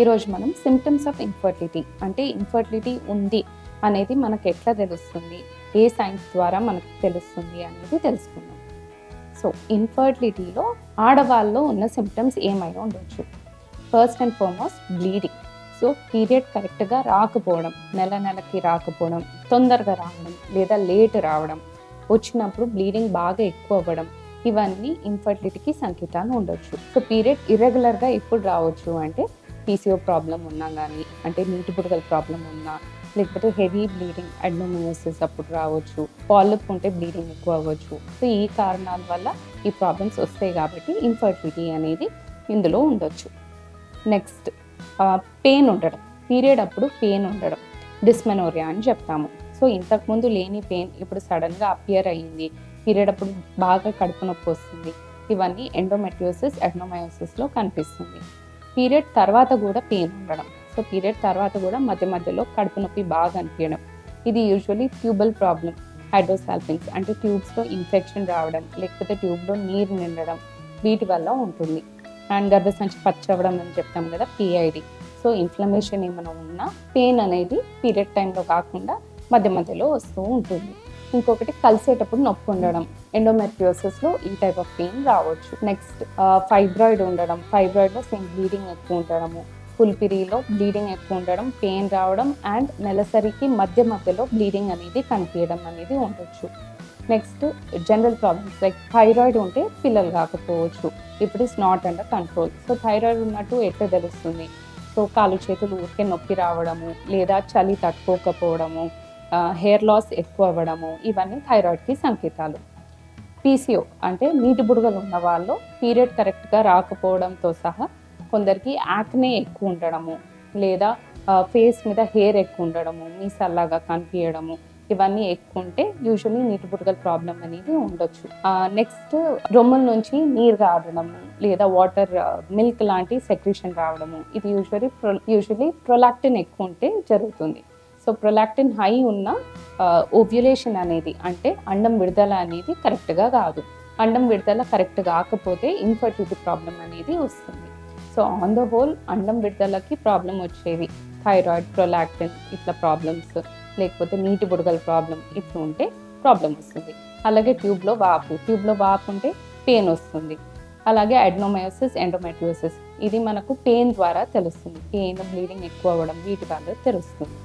ఈరోజు మనం symptoms of infertility అంటే ఇన్ఫర్టిలిటీ ఉంది అనేది మనకు ఎట్లా తెలుస్తుంది? ఏ సైన్స్ ద్వారా మనకు తెలుస్తుంది అనేది తెలుసుకుందాం. సో ఇన్ఫర్టిలిటీలో ఆడవాళ్ళలో ఉన్న సిమ్టమ్స్ ఏమైనా ఉండొచ్చు. First and foremost bleeding so period కరెక్ట్గా రాకపోవడం నెల నెలకి రాకపోవడం తొందరగా రావడం లేదా లేట్ రావడం వచ్చినప్పుడు బ్లీడింగ్ బాగా ఎక్కువ అవ్వడం ఇవన్నీ ఇన్ఫర్టిలిటీకి సంకేతాలు ఉండొచ్చు. సో పీరియడ్ ఇర్రెగ్యులర్గా ఎప్పుడు రావచ్చు అంటే పీసీఓ ప్రాబ్లం ఉన్నా కానీ అంటే నీటి బుడగల ప్రాబ్లం ఉన్నా లేకపోతే హెవీ బ్లీడింగ్ అడ్నోమియోసిస్ అప్పుడు రావచ్చు పాలిప్ ఉంటే బ్లీడింగ్ ఎక్కువ అవ్వచ్చు సో ఈ కారణాల వల్ల ఈ ప్రాబ్లమ్స్ వస్తాయి కాబట్టి ఇన్ఫర్టిలిటీ అనేది ఇందులో ఉండొచ్చు. నెక్స్ట్ పెయిన్ ఉండడం. పీరియడ్ అప్పుడు పెయిన్ ఉండడం. డిస్మెనోరియా అని చెప్తాము. సో ఇంతకుముందు లేని పెయిన్ ఇప్పుడు సడన్గా అపియర్ అయ్యింది. పీరియడ్ అప్పుడు బాగా కడుపు నొప్పి వస్తుంది. ఇవన్నీ ఎండోమెట్రియోసిస్ ఎడ్నోమయోసిస్లో కనిపిస్తుంది. పీరియడ్ తర్వాత కూడా పెయిన్ ఉండడం. సో పీరియడ్ తర్వాత కూడా మధ్య మధ్యలో కడుపు నొప్పి బాగా అనిపించడం. ఇది యూజువలీ ట్యూబల్ ప్రాబ్లం హైడ్రోసాల్ఫిన్స్ అంటే ట్యూబ్స్లో ఇన్ఫెక్షన్ రావడం లేకపోతే ట్యూబ్లో నీరు నిండడం వీటి వల్ల ఉంటుంది. అండ్ గర్భసంచి పచ్చవడం అని చెప్తాం కదా పిఐడి సో ఇన్ఫ్లమేషన్ ఏమైనా ఉన్నా పెయిన్ అనేది పీరియడ్ టైంలో కాకుండా మధ్య మధ్యలో వస్తూ ఉంటుంది. ఇంకొకటి కలిసేటప్పుడు నొప్పి ఉండడం. ఎండోమెట్రియోసిస్లో ఈ టైప్ ఆఫ్ పెయిన్ రావచ్చు. నెక్స్ట్ ఫైబ్రాయిడ్ ఉండడం. ఫైబ్రాయిడ్లో సేమ్ బ్లీడింగ్ ఎక్కువ ఉండడము. పుల్పిరిలో బ్లీడింగ్ ఎక్కువ ఉండడం పెయిన్ రావడం అండ్ నెలసరికి మధ్య మధ్యలో బ్లీడింగ్ అనేది కనిపించడం అనేది ఉండొచ్చు. Next general problems like thyroid ఉంటే పిల్లలు కాకపోవచ్చు ఇప్పుడు is not under control so thyroid ఉన్నట్టు ఎట్లా తెలుస్తుంది? సో కాలు చేతులు ఊరికే నొప్పి రావడము లేదా చలి తట్టుకోకపోవడము హెయిర్ లాస్ ఎక్కువ అవ్వడము ఇవన్నీ థైరాయిడ్కి సంకేతాలు. పీసీఓ అంటే నీటి బుడగలు ఉన్న వాళ్ళు పీరియడ్ కరెక్ట్గా రాకపోవడంతో సహా కొందరికి యాక్నే ఎక్కువ ఉండడము లేదా ఫేస్ మీద హెయిర్ ఎక్కువ ఉండడము మీసల్లాగా కనిపించడము ఇవన్నీ ఎక్కువ ఉంటే యూజువల్లీ నీటి బుడగల ప్రాబ్లం అనేది ఉండొచ్చు. నెక్స్ట్ రొమ్ముల నుంచి నీరు రావడము లేదా వాటర్ మిల్క్ లాంటి సెక్రేషన్ రావడము ఇది యూజువలీ యూజువలీ ప్రొలాక్టిన్ ఎక్కువ ఉంటే జరుగుతుంది. సో ప్రొలాక్టిన్ హై ఉన్న ఓవ్యులేషన్ అనేది అంటే అండం విడుదల అనేది కరెక్ట్గా కాదు. అండం విడుదల కరెక్ట్ కాకపోతే ఇన్ఫర్టిలిటీ ప్రాబ్లం అనేది వస్తుంది. సో ఆన్ ద హోల్ అండం విడుదలకి ప్రాబ్లం వచ్చేవి. థైరాయిడ్ ప్రొలాక్టిన్ ఇట్లా ప్రాబ్లమ్స్ లేకపోతే నీటి బుడగల ప్రాబ్లం ఇట్లా ఉంటే ప్రాబ్లం వస్తుంది. అలాగే ట్యూబ్లో వాపు ట్యూబ్లో వాపు ఉంటే పెయిన్ వస్తుంది. అలాగే అడ్నోమయోసిస్ ఎండోమెట్రియోసిస్ ఇది మనకు పెయిన్ ద్వారా తెలుస్తుంది. పెయిన్ బ్లీడింగ్ ఎక్కువ అవ్వడం వీటి వల్ల తెలుస్తుంది.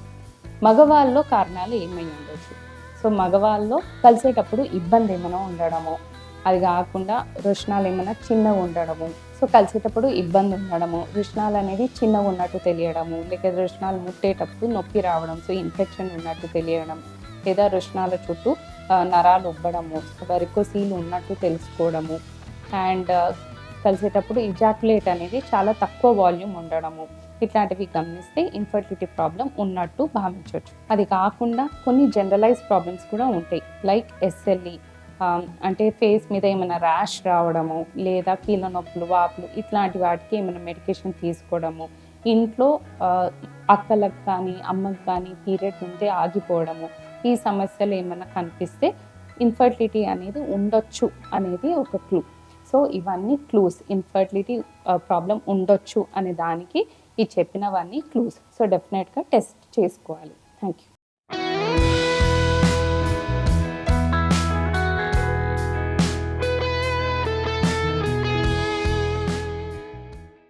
మగవాళ్ళలో కారణాలు ఏమై ఉండొచ్చు? సో మగవాళ్ళలో కలిసేటప్పుడు ఇబ్బంది ఏమైనా ఉండడము? అది కాకుండా రుష్ణాలు ఏమైనా చిన్నగా ఉండడము? సో కలిసేటప్పుడు ఇబ్బంది ఉండడము? రుష్ణాలు అనేది చిన్నగా ఉన్నట్టు తెలియడము? లేక రుష్ణాలు ముట్టేటప్పుడు నొప్పి రావడం? సో ఇన్ఫెక్షన్ ఉన్నట్టు తెలియడం? లేదా రుష్ణాల చుట్టూ నరాలు ఉబ్బడము? వరికోసీలు ఉన్నట్టు తెలుసుకోవడము? అండ్ కలిసేటప్పుడు ఇజాక్యులేట్ అనేది చాలా తక్కువ వాల్యూమ్ ఉండడము? ఇట్లాంటివి గమనిస్తే ఇన్ఫర్టిలిటీ ప్రాబ్లం ఉన్నట్టు భావించవచ్చు. అది కాకుండా కొన్ని జనరలైజ్ ప్రాబ్లమ్స్ కూడా ఉంటాయి. లైక్ ఎస్ఎల్ఈ um, అంటే ఫేస్ మీద ఏమైనా ర్యాష్ రావడము లేదా కీళ్ళ నొప్పులు వాపులు ఇట్లాంటి వాటికి ఏమైనా మెడికేషన్ తీసుకోవడము ఇంట్లో uh, అక్కలకు కానీ అమ్మకు కానీ పీరియడ్ ఉంటే ఆగిపోవడము ఈ సమస్యలు ఏమైనా కనిపిస్తే ఇన్ఫర్టిలిటీ అనేది ఉండొచ్చు అనేది ఒక క్లూ సో ఇవన్నీ క్లూస్ ఇన్ఫర్టిలిటీ ప్రాబ్లం ఉండొచ్చు అనే దానికి ఈ చెప్పినవన్నీ క్లూస్ సో డెఫినెట్గా టెస్ట్ చేసుకోవాలి. Thank you